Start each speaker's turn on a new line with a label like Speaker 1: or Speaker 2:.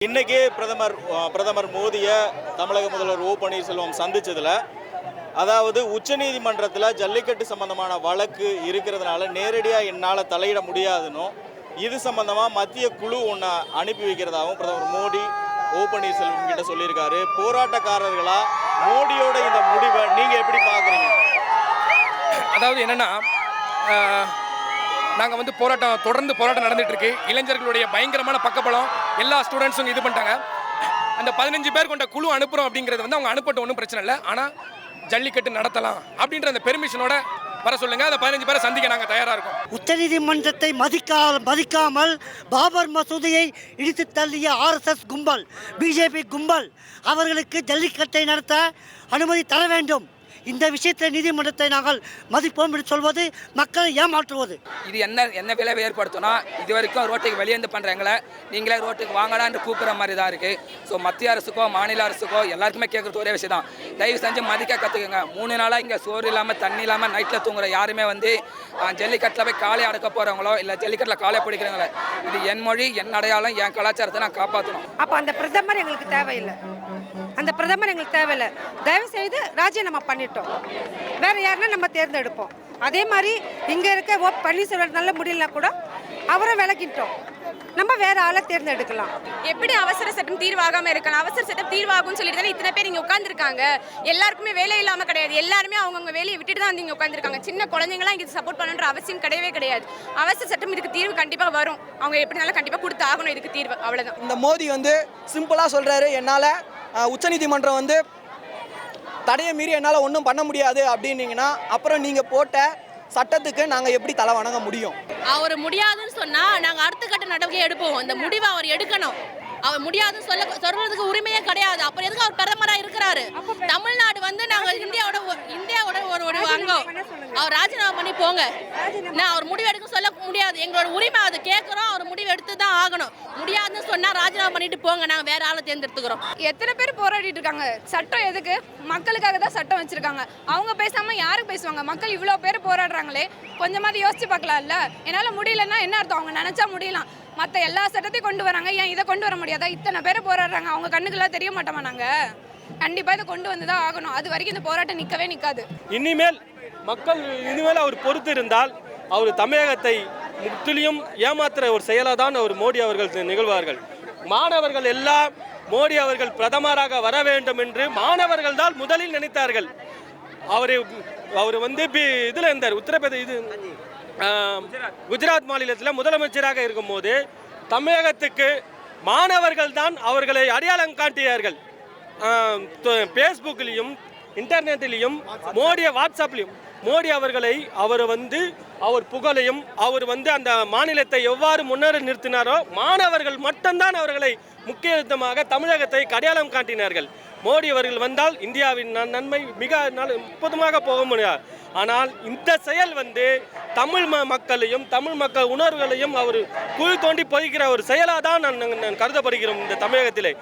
Speaker 1: இன்னைக்கு பிரதமர் பிரதமர் மோடியை தமிழக முதல்வர் ஓ பன்னீர்செல்வம் சந்திச்சதுல அதாவது உச்சநீதிமன்றத்தில் ஜல்லிக்கட்டு சம்பந்தமான வழக்கு இருக்கிறதுனால நேரடியாக என்னால் தலையிட முடியாதுன்னு இது சம்பந்தமாக மத்திய குழு ஒன்று அனுப்பி வைக்கிறதாகவும் பிரதமர் மோடி ஓ பன்னீர்செல்வம் கிட்ட சொல்லியிருக்காரு. போராட்டக்காரர்களா மோடியோட இந்த முடிவை நீங்கள் எப்படி பார்க்குறீங்க
Speaker 2: அதாவது என்னன்னா நாங்கள் வந்து போராட்டம் தொடர்ந்து போராட்டம் நடந்துட்டு இருக்கு இளைஞர்களுடைய பயங்கரமான பக்கபலம் எல்லா ஸ்டூடெண்ட்ஸும் இது பண்ணிட்டாங்க. அந்த பதினஞ்சு பேர் கொண்ட குழு அனுப்புகிறோம் அப்படிங்கிறது வந்து அவங்க அனுப்பட்டும் ஒன்றும் பிரச்சனை இல்லை. ஆனால் ஜல்லிக்கட்டு நடத்தலாம் அப்படின்ற அந்த பெர்மிஷனோட வர சொல்லுங்க. அந்த பதினஞ்சு பேரை சந்திக்க நாங்கள் தயாராக இருக்கோம்.
Speaker 3: உச்சநீதிமன்றத்தை மதிக்கா மதிக்காமல் பாபர் மசூதியை இடித்து தள்ளிய ஆர்எஸ்எஸ் கும்பல் பிஜேபி கும்பல் அவர்களுக்கு ஜல்லிக்கட்டை நடத்த அனுமதி தர வேண்டும். இந்த விஷயத்தில் நீதிமன்றத்தை நாங்கள் மதிப்போம் என்று சொல்வது மக்களை ஏமாற்றுவது.
Speaker 4: இது என்ன என்ன விளைவை ஏற்படுத்தும்னா இது வரைக்கும் ரோட்டுக்கு வெளியேந்து பண்ணுறவங்கள நீங்களே ரோட்டுக்கு வாங்கலான்னு கூப்பிட்ற மாதிரி தான் இருக்குது ஸோ மத்திய அரசுக்கோ மாநில அரசுக்கோ எல்லாருக்குமே கேட்குறது ஒரே விஷயம் தான் தயவு செஞ்சு மதிக்க கற்றுக்குங்க மூணு நாளாக இங்கே சோறு இல்லாமல் தண்ணி இல்லாமல் நைட்டில் தூங்குற யாருமே வந்து ஜல்லிக்கட்டில் போய் காலை அடக்க போகிறவங்களோ இல்லை ஜல்லிக்கட்டில் காலை பிடிக்கிறவங்களோ இது என் மொழி என் அடையாளம் என் கலாச்சாரத்தை நான் காப்பாற்றணும்
Speaker 5: அப்போ அந்த பிரதமர் எங்களுக்கு தேவையில்லை. அந்த பிரதமர் எங்களுக்கு தேவையில்லை. தயவு செய்து ராஜினாமா பண்ணிட்டோம். வேற யாருன்னா நம்ம தேர்ந்தெடுப்போம். அதே மாதிரி இங்கே இருக்க ஓ பன்னீர்செல்வம் நல்ல முடியலனா கூட அவரை விலக்கிட்டோம். நம்ம வேற ஆளை தேர்ந்தெடுக்கலாம்.
Speaker 6: எப்படி அவசர சட்டம் தீர்வாகாம இருக்கலாம்? அவசர சட்டம் தீர்வாகும்னு சொல்லிட்டு தானே இத்தனை பேர் இங்க உட்காந்துருக்காங்க எல்லாருக்குமே வேலை இல்லாம கிடையாது. எல்லாருமே அவங்கவுங்க வேலையை விட்டுட்டு தான் வந்து இங்க உட்காந்துருக்காங்க சின்ன குழந்தைங்களாம் இங்க சப்போர்ட் பண்ணணுன்ற அவசியம் கிடையவே கிடையாது. அவசர சட்டம் இதுக்கு தீர்வு கண்டிப்பா வரும். அவங்க எப்படினாலும் கண்டிப்பா கொடுத்து ஆகணும் இதுக்கு தீர்வு. அவ்வளவுதான்.
Speaker 7: இந்த மோடி வந்து சிம்பிளாக சொல்கிறாரு என்னால் உச்சநீதிமன்றம் வந்து தடையை மீறி என்னால் ஒன்றும் பண்ண முடியாது அப்படின்னீங்கன்னா அப்புறம் நீங்கள் போட்ட சட்டத்துக்கு நாங்கள் எப்படி தலை வணங்க முடியும்?
Speaker 8: அவர் முடியாதுன்னு சொன்னா நாங்க அடுத்த கட்ட நடவடிக்கை எடுப்போம். இந்த முடிவை அவர் எடுக்கணும். அவர் முடியாதுன்னு சொல்ல சொல்றதுக்கு உரிமையே கிடையாது. அப்புறம் எதுக்கு அவர் பிரதமரா இருக்கிறாரு? தமிழ்நாடு வந்து நாங்க இந்தியாவோட ஒரு- இந்தியாவோட ஒரு ஒரு அங்கம் அவர் ராஜினாமா பண்ணி போங்க. நான் அவர் முடிவு எடுக்க சொல்ல முடியாது. எங்களோட உரிமை அது கேட்குறோம். அவர் முடிவு எடுத்து தான் ஆகணும். முடியாதுன்னு சொன்னா ராஜினாமா பண்ணிட்டு போங்க. நாங்க வேற ஆளை தேர்ந்தெடுத்துக்கிறோம்.
Speaker 6: எத்தனை பேர் போராடிட்டு இருக்காங்க? சட்டம் எதுக்கு? மக்களுக்காக தான் சட்டம் வச்சிருக்காங்க. அவங்க பேசாம யாருக்கு பேசுவாங்க? மக்கள் இவ்வளோ பேர் போராடுறாங்களே. கொஞ்சமாவது யோசிச்சு பார்க்கலாம்ல? என்னால் முடியலன்னா என்ன அர்த்தம்? அவங்க நினைச்சா முடியலாம். மற்ற எல்லா சட்டத்தையும் கொண்டு வராங்க. ஏன் இதை கொண்டு வர முடியாதா? இத்தனை பேர் போராடுறாங்க. அவங்க கண்ணுக்கெல்லாம் தெரிய மாட்டோமா நாங்கள் கண்டிப்பாக இதை கொண்டு வந்து தான் ஆகணும். அது வரைக்கும் இந்த போராட்டம் நிற்கவே நிற்காது
Speaker 9: இனிமேல் மக்கள் இனிமேல் அவர் பொறுத்து இருந்தால் அவர் தமிழகத்தை முற்றிலும் ஏமாத்துற ஒரு செயலாக தான் அவர் மோடி அவர்கள் நிகழ்வார்கள். மாணவர்கள் எல்லாம் மோடி அவர்கள் பிரதமராக வர வேண்டும் என்று மாணவர்கள் தான் முதலில் நினைத்தார்கள். அவர் அவர் வந்து இதில் இருந்தார் உத்தரப்பிரதேச இது குஜராத் மாநிலத்தில் முதலமைச்சராக இருக்கும்போது தமிழகத்துக்கு மாணவர்கள் தான் அவர்களை அடையாளம் காட்டியார்கள் ஃபேஸ்புக்லேயும் இன்டர்நெட்லேயும் மோடிய வாட்ஸ்அப்லேயும் மோடி அவர்களை அவர் வந்து அவர் புகழையும் அவர் வந்து அந்த மாநிலத்தை எவ்வாறு முன்னேற நிறுத்தினாரோ மாணவர்கள் மட்டும்தான் அவர்களை முக்கியத்துவமாக தமிழகத்தை அடையாளம் காட்டினார்கள். மோடி அவர்கள் வந்தால் இந்தியாவின் நன்- நன்மை மிக முப்பதுமாக போக முடியாது. ஆனால் இந்த செயல் வந்து தமிழ் ம மக்களையும் தமிழ் மக்கள் உணர்வுகளையும் அவர் குழி தோண்டி பொதிக்கிற ஒரு செயலாக தான் நான் கருதப்படுகிறோம் இந்த தமிழகத்திலே.